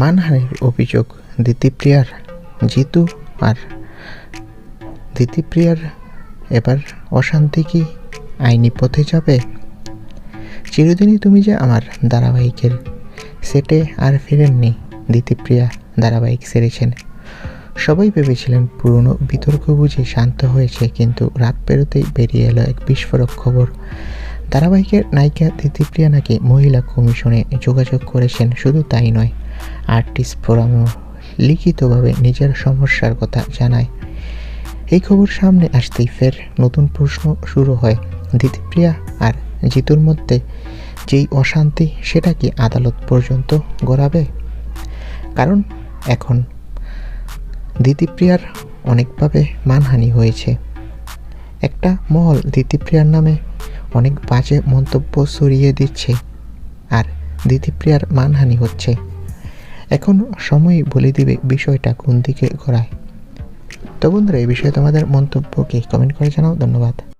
মানহানির অভিযোগ দিতিপ্রিয়ার জিতু আর দিতিপ্রিয়ার এবার অশান্তি কি আইনি পথে যাবে? চিরদিনই তুমি যে আমার ধারাবাহিকের সেটে আর ফিরেননি দিতিপ্রিয়া ধারাবাহিক সেরেছেন। সবাই ভেবেছিলেন পুরনো বিতর্ক বুঝে শান্ত হয়েছে, কিন্তু রাত পেরোতেই বেরিয়ে এলো এক বিস্ফোরক খবর। ধারাবাহিকের নায়িকা দিতিপ্রিয়া নাকি মহিলা কমিশনে যোগাযোগ করেছেন, শুধু তাই নয়। আর্টিস্ট ফোরামেও লিখিতভাবে নিজের সমস্যার কথা জানায়। এই খবর সামনে আসতেই ফের নতুন প্রশ্ন শুরু হয় দিতিপ্রিয়া আর জিতুর মধ্যে। যেই অশান্তি সেটা কি আদালত পর্যন্ত গড়াবে? কারণ এখন দিতিপ্রিয়ার অনেকভাবে মানহানি হয়েছে। একটা মহল দিতিপ্রিয়ার নামে অনেক বাজে মন্তব্য সরিয়ে দিচ্ছে আর দিতিপ্রিয়ার মানহানি হচ্ছে। এখন সময় বলে দিবে বিষয়টা কোন দিকে ঘোরায় তো বন্ধুরা, এই বিষয়ে তোমাদের মন্তব্য কি কমেন্ট করে জানাও। ধন্যবাদ।